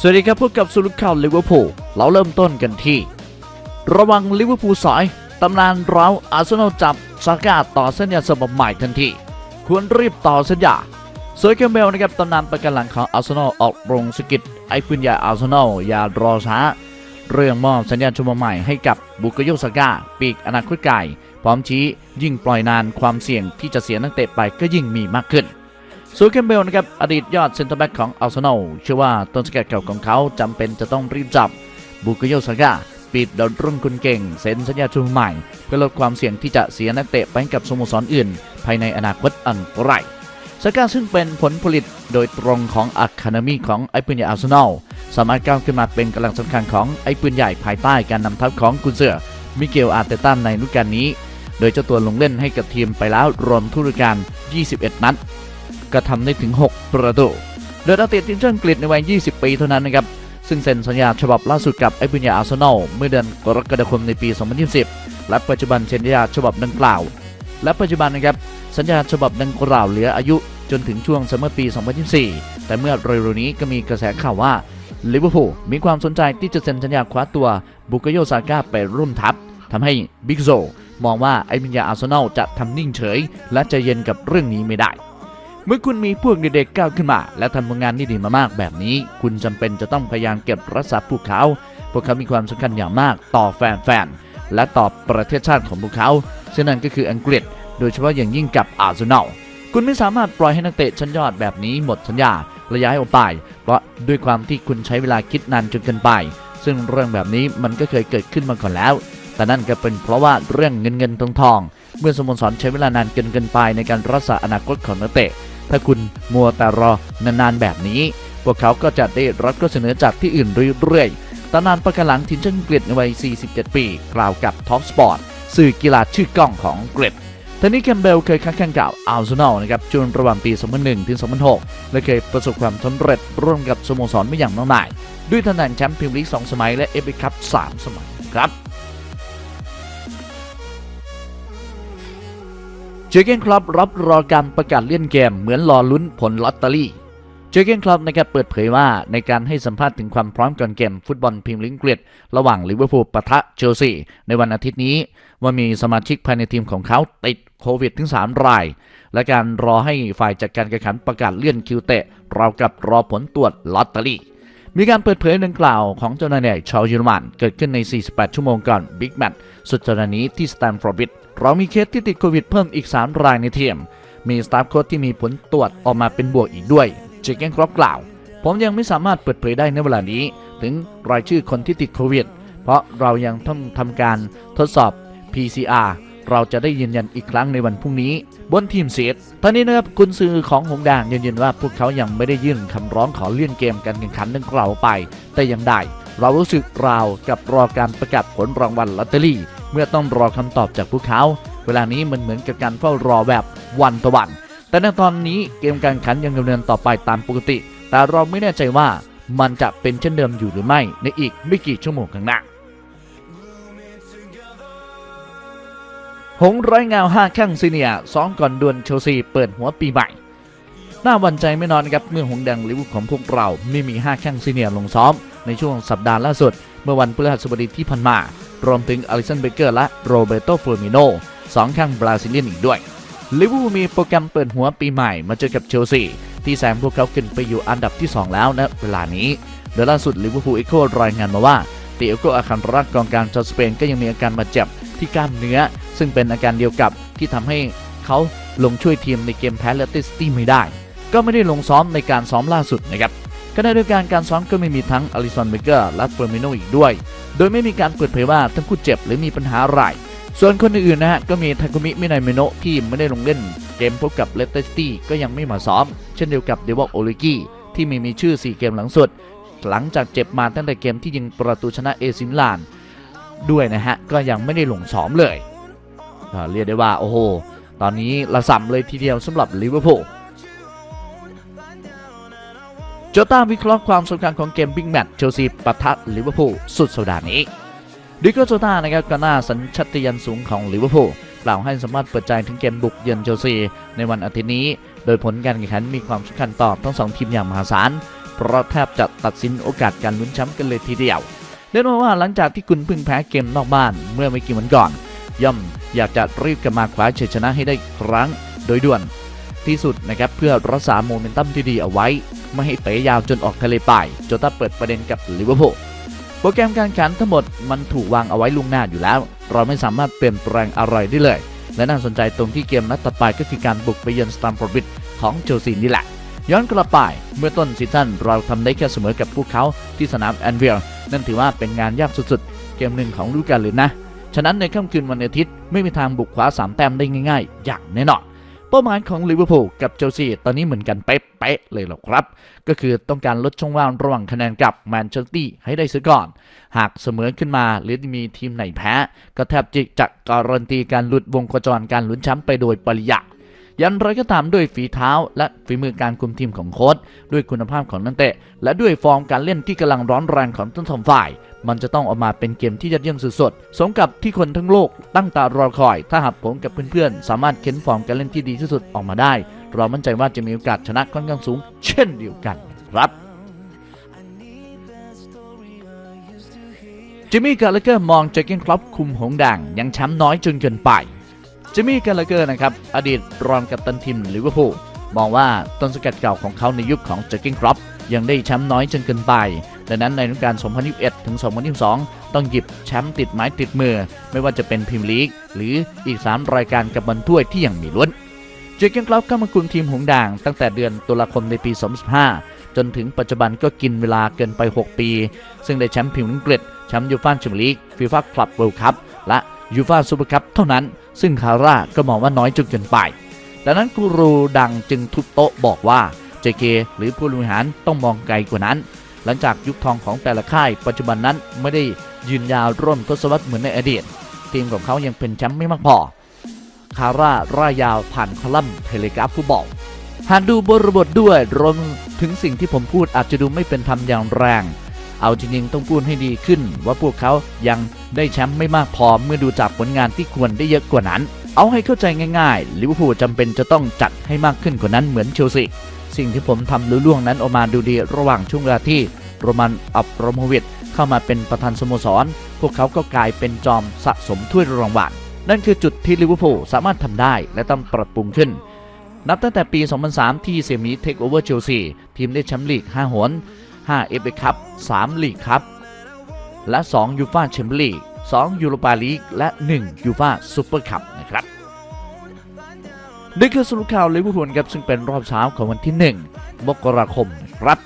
สวัสดีครับพบกับสุรุข่าวลิเวอร์พูลเราเริ่มต้นกันที่ ระวังลิเวอร์พูลสายตำนานเราอาร์เซนอลจับซาก้าต่อสัญญาฉบับใหม่ทันทีควรรีบต่อสัญญาเซอร์เกมเบลนะครับตำนานประกันหลังของอาร์เซนอลออกโรงสกิดไอ้ปืนใหญ่อาร์เซนอลอย่ารอช้า เรื่องมอบสัญญาฉบับใหม่ให้กับบุกโยซาก้าปีกอนาคตไกลพร้อมชี้ยิ่งปล่อยนานความเสี่ยงที่จะเสียนักเตะไปก็ยิ่งมีมากขึ้น ซูเคนเบลนะครับอดีตยอดเซนเตอร์แบ็กของอาร์เซนอลเชื่อว่าต้นสกัดเก่าของเขาจำเป็นจะต้องรีบจับบุกโยซาก้าปิดดอนรุ่นคุณเก่งเซ็นสัญญาชุดใหม่ เพื่อลดความเสี่ยงที่จะเสียนักเตะไปกับสโมสรอื่น ภายในอนาคตอันใกล้ซาก้าซึ่งเป็นผลผลิตโดยตรงของอะคาเดมีของไอ้ปืนใหญ่อาร์เซนอลสามารถก้าวขึ้นมาเป็นกำลังสำคัญของไอ้ปืนใหญ่ภายใต้การนำทัพของกุนเซอร์มิเกลอาร์เตตันในฤดูกาลนี้ โดยเจ้าตัวลงเล่นให้กับทีมไปแล้วรวมทุกกาล21 นัด ก็ทำได้ถึง 6 ประตูโดยนักเตะทีมชาติอังกฤษในวัย 20 ปีเท่านั้นนะครับ ซึ่งเซ็นสัญญาฉบับล่าสุดกับไอ้ปุญญาอาร์เซนอลเมื่อเดือนกรกฎาคมในปี 2020 และปัจจุบันเซ็นสัญญาฉบับดังกล่าว และปัจจุบันนะครับสัญญาฉบับดังกล่าวเหลืออายุจนถึงช่วงซัมเมอร์ปี 2024 แต่เมื่อเร็วๆนี้ก็มีกระแสข่าวว่าลิเวอร์พูลมีความสนใจที่จะเซ็นสัญญาคว้าตัวบุกโยซาก้าไปร่วมทัพทำให้บิ๊กโซมองว่าไอ้ปุญญาอาร์เซนอลจะทำนิ่งเฉย และใจะเย็นกับเรื่องนี้ไม่ได้ เมื่อคุณมีพวกเด็กๆก้าวขึ้นมา และทำผลงานที่ดีมามากแบบนี้ คุณจำเป็นจะต้องพยายามเก็บรักษาพวกเขา พวกเขามีความสำคัญอย่างมากต่อแฟนๆและต่อประเทศชาติของพวกเขาซึ่งนั่นก็คืออังกฤษ โดยเฉพาะอย่างยิ่งกับอาร์เซนอลคุณไม่สามารถปล่อยให้นักเตะชั้นยอดแบบนี้หมดสัญญาและย้ายออกไป เพราะด้วยความที่คุณใช้เวลาคิดนานจนเกินไป ซึ่งเรื่องแบบนี้มันก็เคยเกิดขึ้นมาก่อนแล้ว แต่นั่นก็เป็นเพราะว่าเรื่องเงินเงินทองทองๆเมื่อสโมสรใช้เวลานานเกินเกินไปในการรักษาอนาคตของนักเตะ ถ้าคุณมัวแต่รอนานๆแบบนี้ พวกเขาก็จะได้รับข้อเสนอจากที่อื่นเรื่อยๆตำนานประกันหลังทีมชาติอังกฤษในวัย 47 ปี กล่าวกับท็อปสปอร์ตสื่อกีฬาชื่อกล้องของอังกฤษทนี้แคมเบลเคยค้าแข่งกับอาร์เซนอลนะครับจนระหว่างปี 2001 ถึง 2006 และเคยประสบความสำเร็จร่วมกับสโมสรไม่อย่างมากมาย ด้วยตำแหน่งแชมป์พรีเมียร์ลีก 2 สมัย และเอฟเอคัพ 3 สมัยครับ เจอเกนคลับรับรอการประกาศเลื่อนเกมเหมือนรอลุ้นผลลอตเตอรี่เจอเกนคลับนะครับเปิดเผยว่าในการให้สัมภาษณ์ถึงความพร้อมก่อนเกมฟุตบอลพรีมลีกอังกฤษระหว่างลิเวอร์พูลปะทะเชลซีในวันอาทิตย์นี้ ว่ามีสมาชิกภายในทีมของเขาติดโควิดถึง 3 ราย และการรอให้ฝ่ายจัดการแข่งขันประกาศเลื่อนคิวเตะเรากับรอผลตรวจลอตเตอรี่มีการเปิดเผยดังกล่าวของเจ้าหน้าที่ชาวเยอรมันเกิดขึ้นใน 48 ชั่วโมงก่อนบิ๊กแมตช์สุดสัปดาห์นี้ที่สแตนฟอร์ดบริด เรามีเคสที่ติดโควิดเพิ่มอีก 3 รายในทีม มีสตาฟโค้ชที่มีผลตรวจออกมาเป็นบวกอีกด้วยเจเกนครอปกล่าว ผมยังไม่สามารถเปิดเผยได้ในเวลานี้ ถึงรายชื่อคนที่ติดโควิด เพราะเรายังต้องทำการทดสอบ PCR เราจะได้ยืนยันอีกครั้งในวันพรุ่งนี้ บนทีมเซตท่านี้นะครับกุนซือของหงแดงยืนยันว่าพวกเขายังไม่ได้ยื่นคำร้องขอเลื่อนเกมการแข่งขันดังกล่าวไป แต่ยังได้ เรารู้สึกราวกับรอการประกาศผลรางวัลลอตเตอรี่ เมื่อต้องรอคำตอบจากพวกเขา เวลานี้มันเหมือนกับการเฝ้ารอแบบวันต่อวัน แต่ในตอนนี้เกมการแข่งขันยังดำเนินต่อไปตามปกติ แต่เราไม่แน่ใจว่ามันจะเป็นเช่นเดิมอยู่หรือไม่ในอีกไม่กี่ชั่วโมงข้างหน้าหงส์ไร้เงาห้าแข้งซีเนียซ้อมก่อนดวลเชลซีเปิดหัวปีใหม่ น่าหวันใจไม่นอนครับเมื่อหงแดงลิเวอร์พูลของพวกเราไม่มีห้าแข้งซีเนียลงซ้อมในช่วงสัปดาห์ล่าสุด เมื่อวันพฤหัสบดีที่ผ่านมา รวมถึงอลิสันเบเกอร์และโรเบโตเฟอร์มิโนสองข้างบราซิเลียนอีกด้วยลิเวอร์พูลมีโปรแกรมเปิดหัวปีใหม่มาเจอกับเชลซีที่แซงพวกเขาขึ้นไปอยู่อันดับที่ 2 แล้วณเวลานี้โดยล่าสุดลิเวอร์พูลเอ็กโครายงานมาว่าเตียโกอาคันรักกองกลางชาวสเปนก็ยังมีอาการบาดเจ็บที่กล้ามเนื้อ ซึ่งเป็นอาการเดียวกับที่ทำให้เขาลงช่วยทีมในเกมแพ้เลตอร์ซิตี้ไม่ได้ ก็ไม่ได้ลงซ้อมในการซ้อมล่าสุดนะครับ ขณะเดียวกันการซ้อมก็ไม่มีทั้งอลิซอนเบเกอร์และเฟอร์มิโนอีกด้วย โดยไม่มีการเปิดเผยว่าทั้งคู่เจ็บหรือมีปัญหาอะไร ส่วนคนอื่นๆนะฮะก็มีทาคุมิมินายเมโนะที่ไม่ได้ลงเล่น เกมพบกับเลสเตอร์ซิตี้ก็ยังไม่มาซ้อม เช่นเดียวกับเดวอกโอลิกี้ที่ไม่มีชื่อ 4 เกมหลังสุด หลังจากเจ็บมาตั้งแต่เกมที่ยิงประตูชนะเอซิมิลาน ด้วยนะฮะก็ยังไม่ได้ลงซ้อมเลยก็เรียกได้ว่าโอ้โหตอนนี้ระส่ำเลยทีเดียวสำหรับลิเวอร์พูล โจต้าวิเคราะห์ความสำคัญของเกมบิ๊กแมตช์เชลซีปะทะลิเวอร์พูลสุดสัปดาห์นี้ดิโกโจต้านะครับก็น่าสัญชาตญาณสูงของลิเวอร์พูลกล่าวให้สามารถเปิดใจถึงเกมบุกเยือนเชลซีในวันอาทิตย์นี้ โดยผลการแข่งขันมีความสำคัญต่อทั้งสองทีมอย่างมหาศาลเพราะแทบจะตัดสินโอกาสการลุ้นแชมป์กันเลยทีเดียวเรียกได้ว่าหลังจากที่คุณเพิ่งแพ้เกมนอกบ้านเมื่อไม่กี่วันก่อน ย่อมอยากจะรีบกลับมาคว้าชัยชนะให้ได้ครั้ง โดยด่วน ที่สุดนะครับเพื่อรักษาโมเมนตัมที่ดีเอาไว้ ไม่ให้เตะยาวจนออกทะเลไปจนถ้าเปิดประเด็นกับลิเวอร์พูลโปรแกรมการแข่งขันทั้งหมดมันถูกวางเอาไว้ล่วงหน้าอยู่แล้ว เราไม่สามารถเปลี่ยนแปลงอะไรได้เลย และน่าสนใจตรงที่เกมนัดต่อไปก็คือการบุกไปเยือนสตัมฟอร์ดบริดจ์ของเชลซีนี่แหละ ย้อนกลับไปเมื่อต้นซีซั่นเราทำได้แค่เสมอกับพวกเขาที่สนามแอนฟิลด์นั่นถือว่าเป็นงานยากสุดๆ เกมหนึ่งของฤดูกาลเลยนะ ฉะนั้นในค่ำคืนวันอาทิตย์ไม่มีทางบุกคว้าสามแต้มได้ง่าย ๆ อย่างแน่นอน เป้าหมายของลิเวอร์พูลกับเชลซีตอนนี้เหมือนกันเป๊ะๆเลยหรอกครับ ก็คือต้องการลดช่องว่างระหว่างคะแนนกับแมนเชสเตอร์ให้ได้เสียก่อน หากเสมอขึ้นมาหรือมีทีมไหนแพ้ ก็แทบจะจะการันตีการหลุดวงโคจรการลุ้นแชมป์ไปโดยปริยายยันไรก็ตามด้วยฝีเท้า และฝีมือการคุมทีมของโค้ชด้วยคุณภาพของนักเตะ และด้วยฟอร์มการเล่นที่กำลังร้อนแรงของทั้งสองฝ่าย มันจะต้องออกมาเป็นเกมที่ยอดเยี่ยมสุดๆ สมกับที่คนทั้งโลกตั้งตารอคอย ถ้าหากผมกับเพื่อนๆ สามารถเค้นฟอร์มการเล่นที่ดีที่สุดออกมาได้ เรามั่นใจว่าจะมีโอกาสชนะค่อนข้างสูง เช่นเดียวกันครับจิมมี่กาลเกอร์มองเจอเกนคลับคุมหงส์ด่งยังแชมป์น้อยจนเกินไปจิมมี่กาลเกอร์นะครับ อดีตรองกัปตันทีมลิเวอร์พูลมองว่าต้นสกัดเก่าของเขาในยุคของเจอเกนคลับ ยังได้แชมป์น้อยจนเกินไป ดังนั้นในฤดูกาล 2021 ถึง 2022 ต้องหยิบแชมป์ติดไม้ติดมือ ไม่ว่าจะเป็นพรีเมียร์ลีก หรืออีก 3 รายการกับบอลถ้วยที่ยังมีลุ้นเจอเกนคลับเข้ามาคุมทีมหงด่างตั้งแต่เดือนตุลาคมในปี 2015 จนถึงปัจจุบันก็กินเวลาเกินไป 6 ปี ซึ่งได้แชมป์พรีเมียร์อังกฤษแชมป์ยูฟ่าแชมเปี้ยนลีกฟีฟ่าคลับเวิลด์คัพและยูฟ่าซูเปอร์คัพเท่านั้น ซึ่งคาร่าก็มองว่าน้อยจนเกินไปดังนั้นกูรูดังจึงทุบโต๊ะบอกว่า JK หรือผู้บริหารต้องมองไกลกว่านั้น หลังจากยุคทองของแต่ละค่าย ปัจจุบันนั้นไม่ได้ยืนยาวร่วมทศวรรษเหมือนในอดีต ทีมของเขายังเป็นแชมป์ไม่มากพอ คาร่าร่ายยาวผ่านคอลัมน์เทเลกราฟฟุตบอลหากดูบริบทด้วยรวมถึงสิ่งที่ผมพูดอาจจะดูไม่เป็นธรรมอย่างแรง เอาจริงๆต้องพูดให้ดีขึ้น ว่าพวกเขายังได้แชมป์ไม่มากพอเมื่อดูจากผลงานที่ควรได้เยอะกว่านั้น เอาให้เข้าใจง่ายๆลิเวอร์พูลจำเป็นจะต้องจัดให้มากขึ้นกว่านั้นเหมือนเชลซี สิ่งที่ผมทำลุล่วงนั้นออกมาดูดีระหว่างช่วงเวลาที่โรมันอับรโมวิชเข้ามาเป็นประธานสโมสร พวกเขาก็กลายเป็นจอมสะสมถ้วยรางวัลนั่นคือจุดที่ลิเวอร์พูลสามารถทำได้และต้องปรับปรุงขึ้น นับตั้งแต่ปี 2003 ที่เซมิเทคโอเวอร์เชลซีทีมได้แชมป์ลีก 5 หน 5 เอฟเอคัพ 3 ลีกคัพและ 2 ยูฟาแชมเปี้ยนลีก 2 ยูโรปาลีก และ 1 ยูฟาซูเปอร์คัพนะครับ นี่คือสรุปข่าวลิเวอร์พูลครับซึ่งเป็นรอบเช้าของวันที่ 1 มกราคมครับ